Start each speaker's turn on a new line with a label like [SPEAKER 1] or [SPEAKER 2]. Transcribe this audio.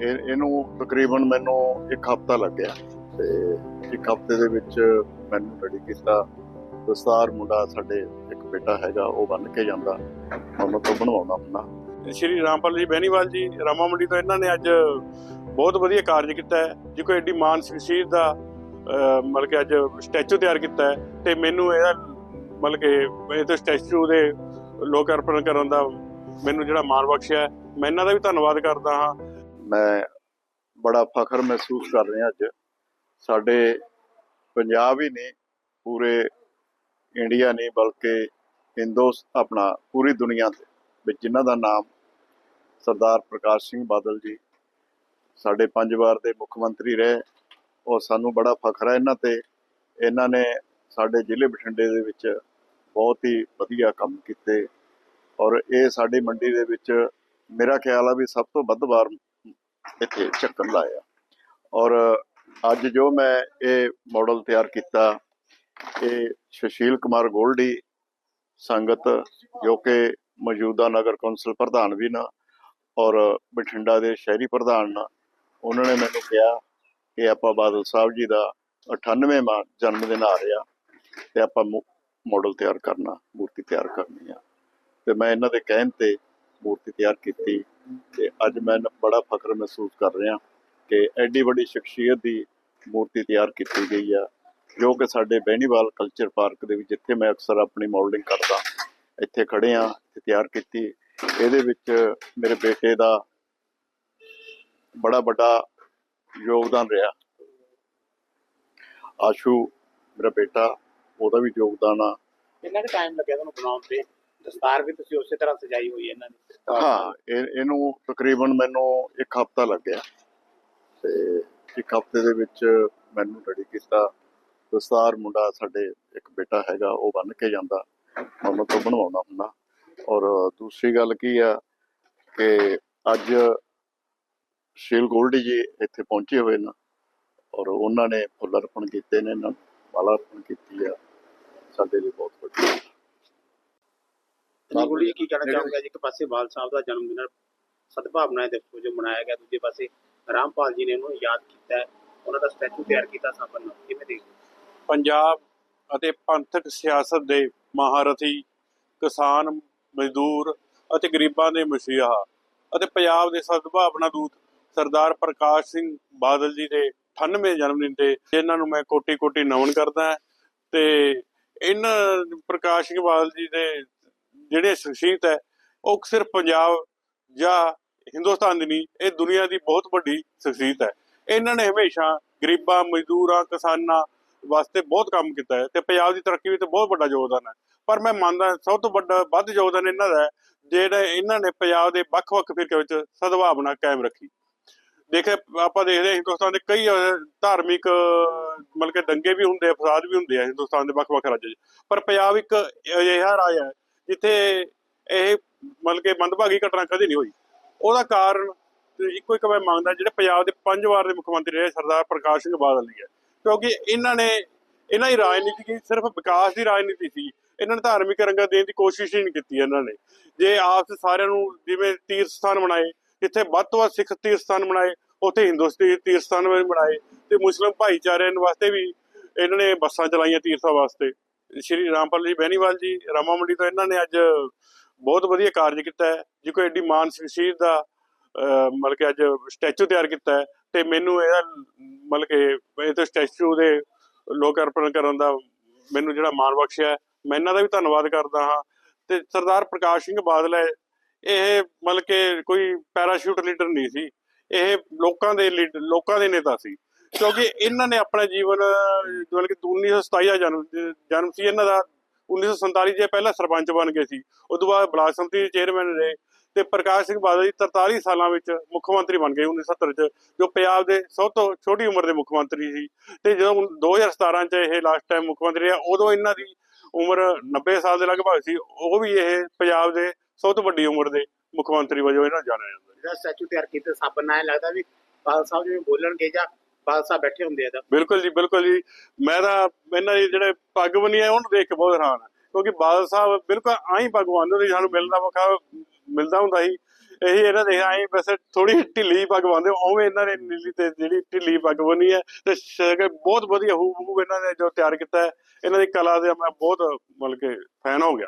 [SPEAKER 1] ਇਹਨੂੰ ਤਕਰੀਬਨ ਮੈਨੂੰ ਇੱਕ ਹਫਤਾ ਲੱਗਿਆ ਤੇ ਇੱਕ ਹਫ਼ਤੇ ਦੇ ਵਿੱਚ ਮੈਨੂੰ ਰੈਡੀ ਕੀਤਾ ਦਸਤਾਰ ਮੁੰਡਾ ਸਾਡੇ ਇੱਕ ਬੇਟਾ ਹੈਗਾ, ਉਹ ਬੰਨ ਕੇ ਜਾਂਦਾ। ਉਹਨਾਂ ਤੋਂ ਬਣਵਾਉਣਾ ਹੁੰਦਾ।
[SPEAKER 2] ਸ਼੍ਰੀ ਰਾਮਪਾਲ ਜੀ ਬੈਣੀਵਾਲ ਜੀ, ਰਾਮਾ ਮੰਡੀ ਤੋਂ ਇਹਨਾਂ ਨੇ ਅੱਜ ਬਹੁਤ ਵਧੀਆ ਕਾਰਜ ਕੀਤਾ ਹੈ ਜੇ ਕੋਈ ਐਡੀ ਮਾਨਸਿਕ ਸ਼ਹੀਦ ਦਾ ਮਤਲਬ ਕਿ ਅੱਜ ਸਟੈਚੂ ਤਿਆਰ ਕੀਤਾ ਹੈ ਤੇ ਮੈਨੂੰ ਇਹਦਾ ਮਤਲਬ ਕਿ ਇਹ ਤੇ ਸਟੈਚੂ ਦੇ ਲੋਕ ਅਰਪਣ ਕਰਨ ਦਾ ਮੈਨੂੰ ਜਿਹੜਾ ਮਾਣ ਬਖਸ਼ਿਆ ਮੈਂ ਇਹਨਾਂ ਦਾ ਵੀ ਧੰਨਵਾਦ ਕਰਦਾ ਹਾਂ।
[SPEAKER 1] ਮੈਂ ਬੜਾ ਫਖਰ ਮਹਿਸੂਸ ਕਰ ਰਿਹਾ ਅੱਜ। ਸਾਡੇ ਪੰਜਾਬ ਹੀ ਨਹੀਂ, ਪੂਰੇ ਇੰਡੀਆ ਨਹੀਂ, ਬਲਕਿ ਹਿੰਦੋਸ, ਆਪਣਾ ਪੂਰੀ ਦੁਨੀਆ ਦੇ ਵਿੱਚ ਜਿਨ੍ਹਾਂ ਦਾ ਨਾਮ ਸਰਦਾਰ ਪ੍ਰਕਾਸ਼ ਸਿੰਘ ਬਾਦਲ ਜੀ ਸਾਡੇ ਪੰਜ ਵਾਰ ਦੇ ਮੁੱਖ ਮੰਤਰੀ ਰਹੇ ਔਰ ਸਾਨੂੰ ਬੜਾ ਫਖਰ ਹੈ ਇਹਨਾਂ ਤੇ। ਇਹਨਾਂ ਨੇ ਸਾਡੇ ਜ਼ਿਲ੍ਹੇ ਬਠਿੰਡੇ ਦੇ ਵਿੱਚ ਬਹੁਤ ਹੀ ਵਧੀਆ ਕੰਮ ਕੀਤੇ। ਔਰ ਇਹ ਸਾਡੀ ਮੰਡੀ ਦੇ ਵਿੱਚ ਮੇਰਾ ਖਿਆਲ ਆ ਵੀ ਸਭ ਤੋਂ ਵੱਧ ਵਾਰ ਇੱਥੇ ਚੱਕਣ ਲਾਇਆ ਔਰ ਅੱਜ ਜੋ ਮੈਂ ਇਹ ਮਾਡਲ ਤਿਆਰ ਕੀਤਾ, ਇਹ ਸੁਸ਼ੀਲ ਕੁਮਾਰ ਗੋਲਡੀ ਸੰਗਤ, ਜੋ ਕਿ ਮੌਜੂਦਾ ਨਗਰ ਕੌਂਸਲ ਪ੍ਰਧਾਨ ਵੀ ਨਾ, ਔਰ ਬਠਿੰਡਾ ਦੇ ਸ਼ਹਿਰੀ ਪ੍ਰਧਾਨ ਨਾ, ਉਹਨਾਂ ਨੇ ਮੈਨੂੰ ਕਿਹਾ ਕਿ ਆਪਾਂ ਬਾਦਲ ਸਾਹਿਬ ਜੀ ਦਾ 98ਵਾਂ ਜਨਮ ਦਿਨ ਆ ਰਿਹਾ ਤੇ ਆਪਾਂ ਮਾਡਲ ਤਿਆਰ ਕਰਨਾ, ਮੂਰਤੀ ਤਿਆਰ ਕਰਨੀ ਆ। ਤੇ ਮੈਂ ਇਹਨਾਂ ਦੇ ਕਹਿਣ ਤੇ ਮੂਰਤੀ ਤਿਆਰ ਕੀਤੀ। ਤੇ ਅੱਜ ਮੈਂ ਬੜਾ ਫਖਰ ਮਹਿਸੂਸ ਕਰ ਰਿਹਾ ਕਿ ਐਡੀ ਵੱਡੀ ਸ਼ਖਸੀਅਤ ਦੀ ਮੂਰਤੀ ਤਿਆਰ ਕੀਤੀ ਗਈ ਆ, ਜੋ ਕਿ ਸਾਡੇ ਬਹਿਣੀਵਾਲ ਕਲਚਰ ਪਾਰਕ ਦੇ ਵਿੱਚ, ਜਿੱਥੇ ਮੈਂ ਅਕਸਰ ਆਪਣੀ ਮਾਡਲਿੰਗ ਕਰਦਾ, ਇੱਥੇ ਖੜੇ ਆ ਤੇ ਤਿਆਰ ਕੀਤੀ। ਇਹਦੇ ਵਿੱਚ ਮੇਰੇ ਬੇਟੇ ਦਾ ਬੜਾ ਵੱਡਾ ਯੋਗਦਾਨ ਰਿਹਾ। ਆਸ਼ੂ, ਮੇਰਾ ਬੇਟਾ, ਉਹਦਾ ਵੀ ਯੋਗਦਾਨ ਆ।
[SPEAKER 3] ਕਿੰਨਾ ਕੁ ਟਾਈਮ ਲੱਗਿਆ ਤੁਹਾਨੂੰ ਬਣਾਉਣ ਤੇ? ਦਸਤਾਰ ਵੀ ਤੁਸੀਂ ਉਸੇ ਤਰ੍ਹਾਂ ਸਜਾਈ ਹੋਈ ਹੈ ਇਹਨਾਂ ਦੀ।
[SPEAKER 1] ਹਾਂ, ਇਹ, ਇਹਨੂੰ ਤਕਰੀਬਨ ਮੈਨੂੰ ਇੱਕ ਹਫਤਾ ਲੱਗਿਆ। ਤੇ ਇੱਕ ਹਫ਼ਤੇ ਦੇ ਵਿੱਚ ਮੈਨੂੰ ਰੈਡੀ ਕੀਤਾ ਦਸਤਾਰ ਮੁੰਡਾ ਸਾਡੇ ਇੱਕ ਬੇਟਾ ਹੈਗਾ, ਉਹ ਬੰਨ ਕੇ ਜਾਂਦਾ। ਉਹਨਾਂ ਤੋਂ ਬਣਵਾਉਣਾ ਹੁੰਦਾ। ਔਰ ਦੂਸਰੀ ਗੱਲ ਕੀ ਆ ਕਿ ਅੱਜ ਸ਼ੀਲ ਗੋਲਡੀ ਜੀ ਇੱਥੇ ਪਹੁੰਚੇ ਹੋਏ ਨੇ। ਔਰ ਉਹਨਾਂ ਨੇ ਫੁੱਲ ਅਰਪਣ ਕੀਤੇ ਨੇ ਇਹਨਾਂ ਮਾਲਾ ਅਰਪਣ ਕੀਤੀ ਆ। ਸਾਡੇ ਲਈ ਬਹੁਤ ਵੱਡੀ
[SPEAKER 3] ਜੀ ਕੀ ਕਹਿਣਾ ਚਾਹੂੰਗਾ ਜੀ ਇੱਕ ਪਾਸੇ ਬਾਲ ਸਾਹਿਬ ਦਾ ਜਨਮ ਦਿਨ ਸਦਭਾਵਨਾ ਦੇ ਵਜੋਂ ਮਨਾਇਆ ਗਿਆ ਦੂਜੇ ਪਾਸੇ ਰਾਮਪਾਲ ਜੀ ਨੇ ਉਹਨੂੰ ਯਾਦ ਕੀਤਾ ਉਹਨਾਂ ਦਾ ਸਟੈਚੂ ਤਿਆਰ ਕੀਤਾ ਨਾਲ ਕਿਵੇਂ ਦੇਖਦੇ?
[SPEAKER 2] ਪੰਜਾਬ ਅਤੇ ਪੰਥਕ ਸਿਆਸਤ ਦੇ ਮਹਾਰਥੀ ਕਿਸਾਨ ਮਜ਼ਦੂਰ ਅਤੇ ਗਰੀਬਾਂ ਦੇ ਮਸੀਹਾ ਅਤੇ ਪੰਜਾਬ ਦੇ ਸਦਭਾਵਨਾ ਦੂਤ ਸਰਦਾਰ ਪ੍ਰਕਾਸ਼ ਸਿੰਘ ਬਾਦਲ ਜੀ ਦੇ 98ਵੇਂ ਜਨਮ ਦਿਨ ਤੇ ਇਹਨਾਂ ਨੂੰ ਮੈਂ ਕੋਟੀ ਕੋਟੀ ਨਮਨ ਕਰਦਾ ਤੇ ਇਹਨਾਂ ਪ੍ਰਕਾਸ਼ ਸਿੰਘ ਬਾਦਲ ਜੀ ਦੇ ਜਿਹੜੇ ਸ਼ਖਸੀਅਤ ਹੈ, ਉਹ ਸਿਰਫ ਪੰਜਾਬ ਜਾਂ ਹਿੰਦੁਸਤਾਨ ਦੀ ਨਹੀਂ, ਇਹ ਦੁਨੀਆ ਦੀ ਬਹੁਤ ਵੱਡੀ ਸ਼ਖਸੀਅਤ ਹੈ। ਇਹਨਾਂ ਨੇ ਹਮੇਸ਼ਾ ਗਰੀਬਾਂ, ਮਜ਼ਦੂਰਾਂ, ਕਿਸਾਨਾਂ ਵਾਸਤੇ ਬਹੁਤ ਕੰਮ ਕੀਤਾ ਹੈ ਤੇ ਪੰਜਾਬ ਦੀ ਤਰੱਕੀ ਵਿੱਚ ਬਹੁਤ ਵੱਡਾ ਯੋਗਦਾਨ ਹੈ। ਪਰ ਮੈਂ ਮੰਨਦਾ ਸਭ ਤੋਂ ਵੱਡਾ, ਵੱਧ ਯੋਗਦਾਨ ਇਹਨਾਂ ਦਾ ਹੈ, ਜਿਹੜਾ ਇਹਨਾਂ ਨੇ ਪੰਜਾਬ ਦੇ ਵੱਖ-ਵੱਖ ਫਿਰਕਿਆਂ ਵਿੱਚ ਸਦਭਾਵਨਾ ਕਾਇਮ ਰੱਖੀ। ਦੇਖੇ ਆਪਾਂ ਦੇਖਦੇ ਹਾਂ ਹਿੰਦੁਸਤਾਨ ਦੇ ਕਈ ਧਾਰਮਿਕ, ਮਤਲਬ ਕਿ ਦੰਗੇ ਵੀ ਹੁੰਦੇ ਆ, ਫਸਾਦ ਵੀ ਹੁੰਦੇ ਆ ਹਿੰਦੁਸਤਾਨ ਦੇ ਵੱਖ-ਵੱਖ ਰਾਜਾਂ 'ਚ। ਪਰ ਪੰਜਾਬ ਇੱਕ ਅਜਿਹਾ ਰਾਜ ਹੈ ਜਿੱਥੇ ਇਹ ਮਤਲਬ ਕਿ ਮੰਦਭਾਗੀ ਘਟਨਾ ਕਦੇ ਨਹੀਂ ਹੋਈ। ਉਹਦਾ ਕਾਰਨ ਇੱਕੋ ਇੱਕ ਮੈਂ ਮੰਗਦਾ, ਜਿਹੜੇ ਪੰਜਾਬ ਦੇ ਪੰਜ ਵਾਰ ਦੇ ਮੁੱਖ ਮੰਤਰੀ ਰਹੇ, ਸਰਦਾਰ ਪ੍ਰਕਾਸ਼ ਸਿੰਘ ਬਾਦਲ ਜੀ ਹੈ। ਕਿਉਂਕਿ ਇਹਨਾਂ ਨੇ, ਇਹਨਾਂ ਦੀ ਰਾਜਨੀਤੀ ਕੀ, ਸਿਰਫ ਵਿਕਾਸ ਦੀ ਰਾਜਨੀਤੀ ਸੀ। ਇਹਨਾਂ ਨੇ ਧਾਰਮਿਕ ਰੰਗਤ ਦੇਣ ਦੀ ਕੋਸ਼ਿਸ਼ ਹੀ ਨਹੀਂ ਕੀਤੀ ਇਹਨਾਂ ਨੇ। ਜੇ ਆਪਸ ਸਾਰਿਆਂ ਨੂੰ ਜਿਵੇਂ ਤੀਰਥ ਸਥਾਨ ਬਣਾਏ, ਜਿੱਥੇ ਵੱਧ ਤੋਂ ਵੱਧ ਸਿੱਖ ਤੀਰਥ ਸਥਾਨ ਬਣਾਏ, ਉੱਥੇ ਹਿੰਦੂਸਤੀ ਤੀਰਥ ਸਥਾਨ ਬਣਾਏ ਤੇ ਮੁਸਲਿਮ ਭਾਈਚਾਰੇ ਵਾਸਤੇ ਵੀ ਇਹਨਾਂ ਨੇ ਬੱਸਾਂ ਚਲਾਈਆਂ ਤੀਰਥਾਂ ਵਾਸਤੇ। ਸ਼੍ਰੀ ਰਾਮਪਾਲ ਜੀ ਬੈਣੀਵਾਲ ਜੀ ਰਾਮਾ ਮੰਡੀ ਤੋਂ ਇਹਨਾਂ ਨੇ ਅੱਜ ਬਹੁਤ ਵਧੀਆ ਕਾਰਜ ਕੀਤਾ ਹੈ ਜੀ ਕੋਈ ਐਡੀ ਮਾਨ ਸ਼ਹੀਦ ਦਾ ਮਤਲਬ ਕਿ ਅੱਜ ਸਟੈਚੂ ਤਿਆਰ ਕੀਤਾ ਹੈ ਤੇ ਮੈਨੂੰ ਇਹਦਾ ਮਤਲਬ ਕਿ ਇਹ ਤੇ ਸਟੈਚੂ ਦੇ ਲੋਕ ਅਰਪਣ ਕਰਨ ਦਾ ਮੈਨੂੰ ਜਿਹੜਾ ਮਾਣ ਬਖਸ਼ਿਆ ਹੈ, ਮੈਂ ਇਹਨਾਂ ਦਾ ਵੀ ਧੰਨਵਾਦ ਕਰਦਾ ਹਾਂ ਤੇ ਸਰਦਾਰ ਪ੍ਰਕਾਸ਼ ਸਿੰਘ ਬਾਦਲ ਹੈ ਇਹ ਮਤਲਬ ਕਿ ਕੋਈ ਪੈਰਾਸ਼ੂਟ ਲੀਡਰ ਨਹੀਂ ਸੀ ਇਹ ਲੋਕਾਂ ਦੇ ਲੀਡ- ਲੋਕਾਂ ਦੇ ਨੇਤਾ ਸੀ। ਕਿਉਂਕਿ ਇਹਨਾਂ ਨੇ ਆਪਣਾ ਜੀਵਨ, ਮਤਲਬ ਕਿ 1927 ਜਨਮ ਜਨਮ ਸੀ ਇਹਨਾਂ ਦਾ। 1947 ਜੇ ਪਹਿਲਾਂ ਸਰਪੰਚ ਬਣ ਗਏ ਸੀ। ਉਸ ਤੋਂ ਬਾਅਦ ਬਲਾਕ ਸੰਮਤੀ ਦੇ ਚੇਅਰਮੈਨ ਰਹੇ ਤੇ ਪ੍ਰਕਾਸ਼ ਸਿੰਘ ਬਾਦਲ ਜੀ 43 ਸਾਲਾਂ ਵਿੱਚ ਮੁੱਖ ਮੰਤਰੀ ਬਣ ਗਏ 1970 ਚ, ਜੋ ਪੰਜਾਬ ਦੇ ਸਭ ਤੋਂ ਛੋਟੀ ਉਮਰ ਦੇ ਮੁੱਖ ਮੰਤਰੀ ਸੀ। ਤੇ ਜਦੋਂ ਹੁਣ 2017 ਚ ਇਹ ਲਾਸਟ ਟਾਈਮ ਮੁੱਖ ਮੰਤਰੀ ਆ ਉਦੋਂ ਇਹਨਾਂ ਦੀ ਉਮਰ 90 ਸਾਲ ਦੇ ਲਗਭਗ ਸੀ। ਉਹ ਵੀ ਇਹ ਪੰਜਾਬ ਦੇ ਸਭ ਤੋਂ ਵੱਡੀ ਉਮਰ ਦੇ ਮੁੱਖ ਮੰਤਰੀ ਵਜੋਂ ਇਹਨਾਂ ਨੂੰ ਜਾਣਿਆ ਜਾਂਦਾ
[SPEAKER 3] ਜਿਹੜਾ ਸਟੈਚੂ ਤਿਆਰ ਕੀਤਾ ਸਾਬਨ ਨਾਲ ਲੱਗਦਾ ਵੀ ਬਾਲ ਸਾਹਿਬ ਜਿਵੇਂ ਬੋਲਣਗੇ ਜਾਂ ਬਾਲ ਬੈਠੇ ਹੁੰਦੇ ਆ ਤਾਂ।
[SPEAKER 2] ਬਿਲਕੁਲ ਜੀ ਬਿਲਕੁਲ ਜੀ। ਮੈਂ ਤਾਂ ਇਹਨਾਂ ਦੀ ਜਿਹੜੇ ਪੱਗ ਬਣੀ ਹੈ ਉਹਨੂੰ ਦੇਖ ਕੇ ਬਹੁਤ ਹੈਰਾਨ ਹਾਂ। ਕਿਉਂਕਿ ਬਾਦਲ ਸਾਹਿਬ ਬਿਲਕੁਲ ਆਈ ਪੱਗ ਬੰਨ੍ਹਦੇ ਸੀ, ਸਾਨੂੰ ਮਿਲਣ ਮੌਕਾ ਮਿਲਦਾ ਹੁੰਦਾ ਸੀ। ਇਹੀ ਇਹਨਾਂ ਦੇ ਆਏ ਵੈਸੇ ਥੋੜੀ ਢਿੱਲੀ ਪੱਗ ਬੰਨਦੇ ਉਵੇਂ ਇਹਨਾਂ ਨੇ ਨੀਲੀ ਤੇ ਜਿਹੜੀ ਢਿੱਲੀ ਪੱਗ ਬੰਨੀ ਹੈ, ਤੇ ਸ਼ਗਨ ਬਹੁਤ ਵਧੀਆ ਹੂ ਹੂ ਇਹਨਾਂ ਨੇ ਜੋ ਤਿਆਰ ਕੀਤਾ ਹੈ। ਇਹਨਾਂ ਦੀ ਕਲਾ ਦੇ ਮੈਂ ਬਹੁਤ ਮਤਲਬ ਕਿ ਫੈਨ ਹੋ ਗਿਆ।